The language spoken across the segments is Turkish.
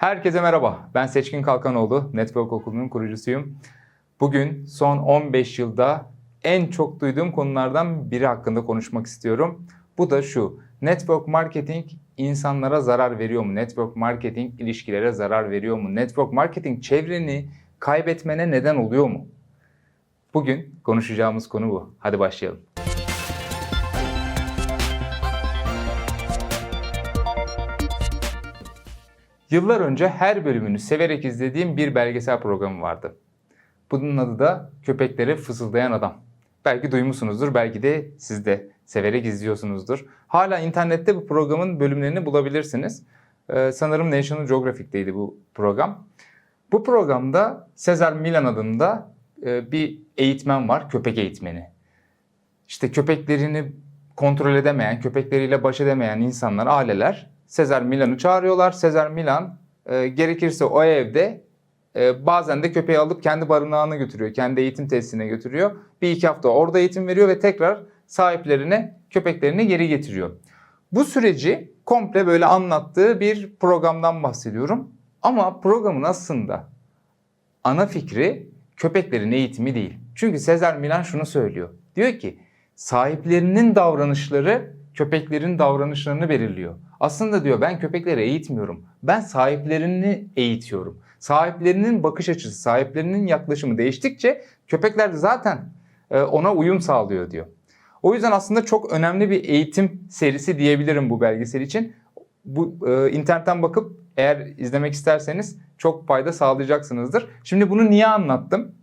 Herkese merhaba. Ben Seçkin Kalkanoğlu. Network Okulu'nun kurucusuyum. Bugün son 15 yılda en çok duyduğum konulardan biri hakkında konuşmak istiyorum. Bu da şu. Network marketing insanlara zarar veriyor mu? Network marketing ilişkilere zarar veriyor mu? Network marketing çevreni kaybetmene neden oluyor mu? Bugün konuşacağımız konu bu. Hadi başlayalım. Yıllar önce her bölümünü severek izlediğim bir belgesel programı vardı. Bunun adı da Köpeklere Fısıldayan Adam. Belki duymuşsunuzdur, belki de siz de severek izliyorsunuzdur. Hala internette bu programın bölümlerini bulabilirsiniz. Ee, sanırım National Geographic'teydi bu program. Bu programda Cesar Milan adında e, bir eğitmen var, köpek eğitmeni. İşte köpeklerini kontrol edemeyen, köpekleriyle baş edemeyen insanlar, aileler Sezar Milan'ı çağırıyorlar. Sezar Milan e, gerekirse o evde e, bazen de köpeği alıp kendi barınağına götürüyor. Kendi eğitim tesisine götürüyor. Bir iki hafta orada eğitim veriyor ve tekrar sahiplerine köpeklerini geri getiriyor. Bu süreci komple böyle anlattığı bir programdan bahsediyorum. Ama programın aslında ana fikri köpeklerin eğitimi değil. Çünkü Sezar Milan şunu söylüyor. Diyor ki sahiplerinin davranışları köpeklerin davranışlarını belirliyor. Aslında diyor ben köpekleri eğitmiyorum. Ben sahiplerini eğitiyorum. Sahiplerinin bakış açısı, sahiplerinin yaklaşımı değiştikçe köpekler de zaten e, ona uyum sağlıyor diyor. O yüzden aslında çok önemli bir eğitim serisi diyebilirim bu belgesel için. Bu e, internetten bakıp eğer izlemek isterseniz çok fayda sağlayacaksınızdır. Şimdi bunu niye anlattım?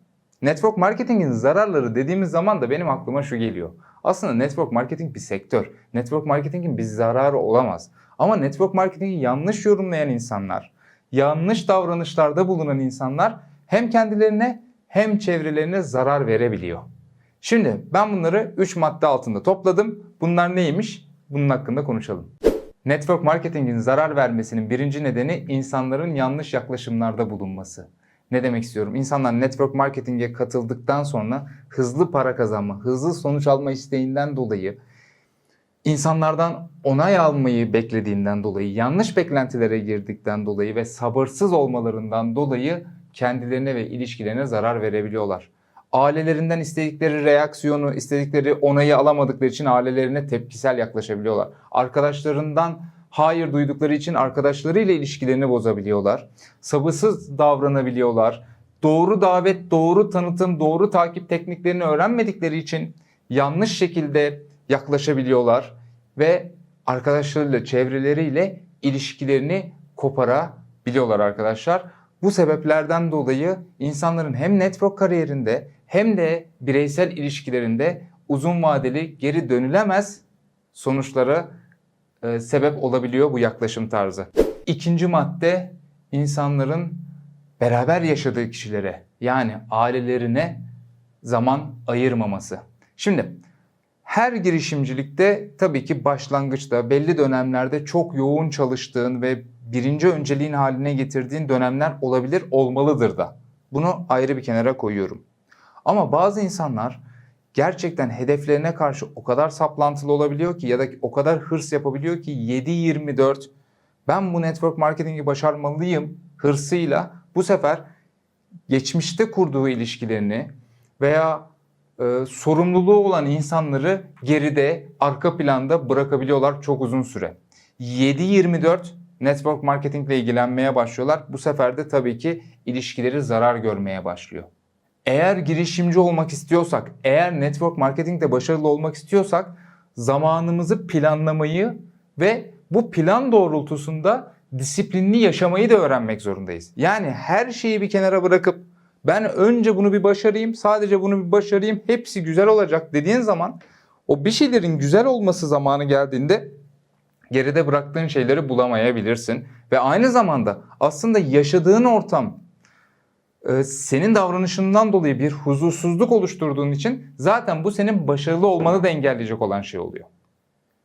Network marketingin zararları dediğimiz zaman da benim aklıma şu geliyor. Aslında network marketing bir sektör. Network marketingin bir zararı olamaz. Ama network marketingi yanlış yorumlayan insanlar, yanlış davranışlarda bulunan insanlar hem kendilerine hem çevrelerine zarar verebiliyor. Şimdi ben bunları 3 madde altında topladım. Bunlar neymiş? Bunun hakkında konuşalım. Network marketingin zarar vermesinin birinci nedeni insanların yanlış yaklaşımlarda bulunması. Ne demek istiyorum? İnsanlar network marketing'e katıldıktan sonra hızlı para kazanma, hızlı sonuç alma isteğinden dolayı insanlardan onay almayı beklediğinden dolayı, yanlış beklentilere girdikten dolayı ve sabırsız olmalarından dolayı kendilerine ve ilişkilerine zarar verebiliyorlar. Ailelerinden istedikleri reaksiyonu, istedikleri onayı alamadıkları için ailelerine tepkisel yaklaşabiliyorlar. Arkadaşlarından hayır duydukları için arkadaşlarıyla ilişkilerini bozabiliyorlar. Sabırsız davranabiliyorlar. Doğru davet, doğru tanıtım, doğru takip tekniklerini öğrenmedikleri için yanlış şekilde yaklaşabiliyorlar ve arkadaşlarıyla, çevreleriyle ilişkilerini koparabiliyorlar arkadaşlar. Bu sebeplerden dolayı insanların hem network kariyerinde hem de bireysel ilişkilerinde uzun vadeli geri dönülemez sonuçlara e, sebep olabiliyor bu yaklaşım tarzı. İkinci madde insanların beraber yaşadığı kişilere yani ailelerine zaman ayırmaması. Şimdi her girişimcilikte tabii ki başlangıçta belli dönemlerde çok yoğun çalıştığın ve birinci önceliğin haline getirdiğin dönemler olabilir, olmalıdır da. Bunu ayrı bir kenara koyuyorum. Ama bazı insanlar gerçekten hedeflerine karşı o kadar saplantılı olabiliyor ki ya da o kadar hırs yapabiliyor ki 7-24 ben bu network marketingi başarmalıyım hırsıyla bu sefer geçmişte kurduğu ilişkilerini veya e, sorumluluğu olan insanları geride, arka planda bırakabiliyorlar çok uzun süre. 7-24 network marketingle ilgilenmeye başlıyorlar. Bu sefer de tabii ki ilişkileri zarar görmeye başlıyor. Eğer girişimci olmak istiyorsak, eğer network marketingde başarılı olmak istiyorsak zamanımızı planlamayı ve bu plan doğrultusunda disiplinli yaşamayı da öğrenmek zorundayız. Yani her şeyi bir kenara bırakıp ben önce bunu bir başarayım, sadece bunu bir başarayım, hepsi güzel olacak dediğin zaman o bir şeylerin güzel olması zamanı geldiğinde geride bıraktığın şeyleri bulamayabilirsin. Ve aynı zamanda aslında yaşadığın ortam e, senin davranışından dolayı bir huzursuzluk oluşturduğun için zaten bu senin başarılı olmanı da engelleyecek olan şey oluyor.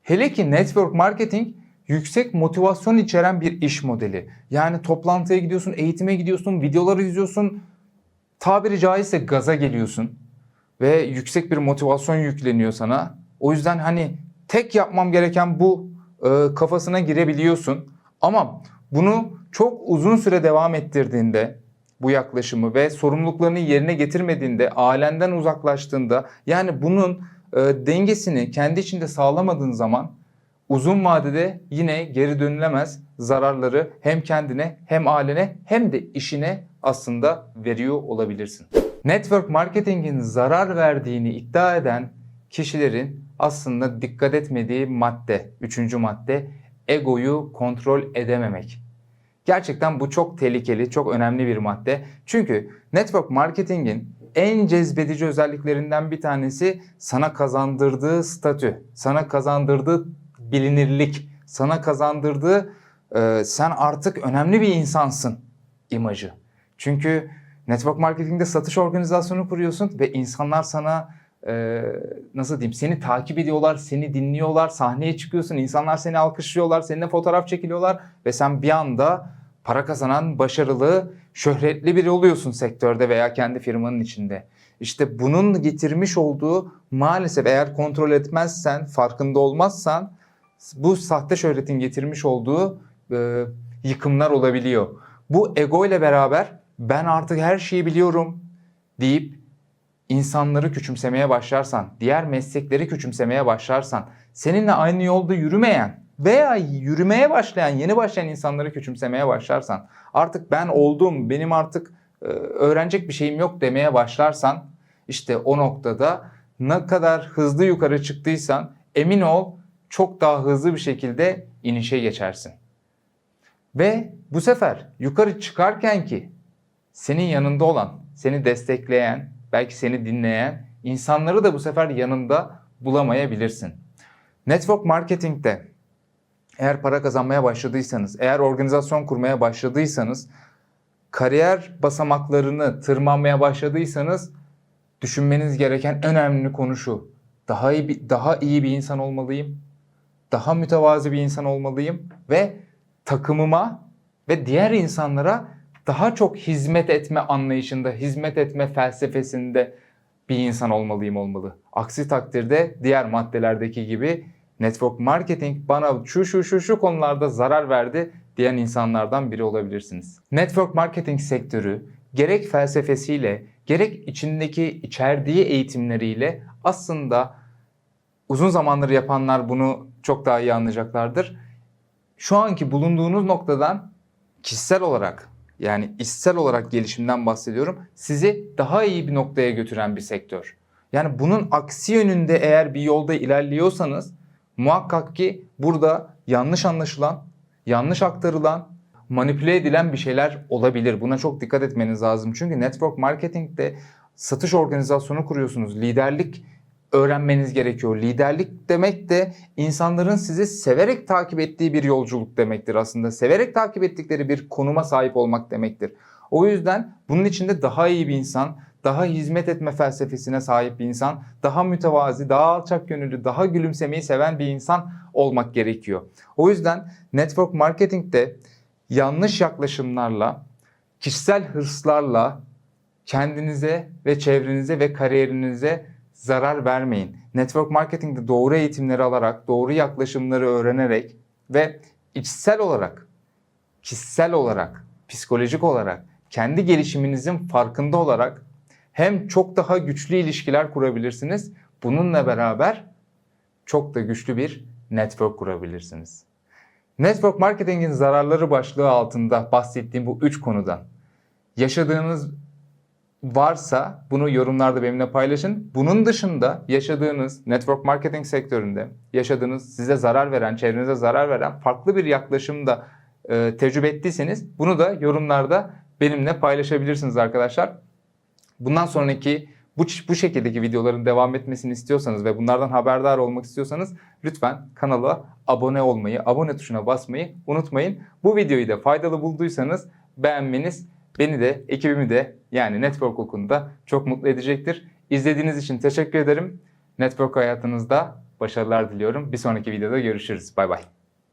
Hele ki network marketing yüksek motivasyon içeren bir iş modeli. Yani toplantıya gidiyorsun, eğitime gidiyorsun, videoları izliyorsun, tabiri caizse gaza geliyorsun ve yüksek bir motivasyon yükleniyor sana. O yüzden hani tek yapmam gereken bu e, kafasına girebiliyorsun. Ama Bunu çok uzun süre devam ettirdiğinde bu yaklaşımı ve sorumluluklarını yerine getirmediğinde, ailenden uzaklaştığında yani bunun e, dengesini kendi içinde sağlamadığın zaman uzun vadede yine geri dönülemez zararları hem kendine hem ailene hem de işine aslında veriyor olabilirsin. Network marketingin zarar verdiğini iddia eden kişilerin aslında dikkat etmediği madde, üçüncü madde egoyu kontrol edememek. Gerçekten bu çok tehlikeli, çok önemli bir madde. Çünkü network marketingin en cezbedici özelliklerinden bir tanesi sana kazandırdığı statü, sana kazandırdığı bilinirlik, sana kazandırdığı e, sen artık önemli bir insansın imajı. Çünkü network marketingde satış organizasyonu kuruyorsun ve insanlar sana e, nasıl diyeyim seni takip ediyorlar, seni dinliyorlar, sahneye çıkıyorsun, insanlar seni alkışlıyorlar, seninle fotoğraf çekiliyorlar ve sen bir anda para kazanan, başarılı, şöhretli biri oluyorsun sektörde veya kendi firmanın içinde. İşte bunun getirmiş olduğu maalesef eğer kontrol etmezsen, farkında olmazsan bu sahte şöhretin getirmiş olduğu e, yıkımlar olabiliyor. Bu ego ile beraber ben artık her şeyi biliyorum deyip insanları küçümsemeye başlarsan, diğer meslekleri küçümsemeye başlarsan, seninle aynı yolda yürümeyen veya yürümeye başlayan, yeni başlayan insanları küçümsemeye başlarsan, artık ben oldum, benim artık e, öğrenecek bir şeyim yok demeye başlarsan, işte o noktada ne kadar hızlı yukarı çıktıysan emin ol çok daha hızlı bir şekilde inişe geçersin. Ve bu sefer yukarı çıkarken ki senin yanında olan, seni destekleyen, belki seni dinleyen insanları da bu sefer yanında bulamayabilirsin. Network marketingde eğer para kazanmaya başladıysanız, eğer organizasyon kurmaya başladıysanız, kariyer basamaklarını tırmanmaya başladıysanız düşünmeniz gereken önemli konu şu. Daha iyi bir, daha iyi bir insan olmalıyım. Daha mütevazi bir insan olmalıyım ve takımıma ve diğer insanlara daha çok hizmet etme anlayışında, hizmet etme felsefesinde bir insan olmalıyım olmalı. Aksi takdirde diğer maddelerdeki gibi network marketing bana şu şu şu şu konularda zarar verdi diyen insanlardan biri olabilirsiniz. Network marketing sektörü gerek felsefesiyle gerek içindeki içerdiği eğitimleriyle aslında uzun zamandır yapanlar bunu çok daha iyi anlayacaklardır. Şu anki bulunduğunuz noktadan kişisel olarak yani işsel olarak gelişimden bahsediyorum. Sizi daha iyi bir noktaya götüren bir sektör. Yani bunun aksi yönünde eğer bir yolda ilerliyorsanız muhakkak ki burada yanlış anlaşılan, yanlış aktarılan, manipüle edilen bir şeyler olabilir. Buna çok dikkat etmeniz lazım. Çünkü network marketingde satış organizasyonu kuruyorsunuz. Liderlik öğrenmeniz gerekiyor. Liderlik demek de insanların sizi severek takip ettiği bir yolculuk demektir aslında. Severek takip ettikleri bir konuma sahip olmak demektir. O yüzden bunun içinde daha iyi bir insan, daha hizmet etme felsefesine sahip bir insan, daha mütevazi, daha alçak gönüllü, daha gülümsemeyi seven bir insan olmak gerekiyor. O yüzden network marketingde yanlış yaklaşımlarla, kişisel hırslarla kendinize ve çevrenize ve kariyerinize zarar vermeyin. Network marketingde doğru eğitimleri alarak, doğru yaklaşımları öğrenerek ve içsel olarak, kişisel olarak, psikolojik olarak kendi gelişiminizin farkında olarak hem çok daha güçlü ilişkiler kurabilirsiniz. Bununla beraber çok da güçlü bir network kurabilirsiniz. Network marketingin zararları başlığı altında bahsettiğim bu üç konudan yaşadığınız varsa bunu yorumlarda benimle paylaşın. Bunun dışında yaşadığınız network marketing sektöründe yaşadığınız size zarar veren, çevrenize zarar veren farklı bir yaklaşımda e, tecrübe ettiyseniz bunu da yorumlarda benimle paylaşabilirsiniz arkadaşlar. Bundan sonraki bu, bu şekildeki videoların devam etmesini istiyorsanız ve bunlardan haberdar olmak istiyorsanız lütfen kanala abone olmayı, abone tuşuna basmayı unutmayın. Bu videoyu da faydalı bulduysanız beğenmeniz beni de ekibimi de yani Network okulunda çok mutlu edecektir. İzlediğiniz için teşekkür ederim. Network hayatınızda başarılar diliyorum. Bir sonraki videoda görüşürüz. Bay bay.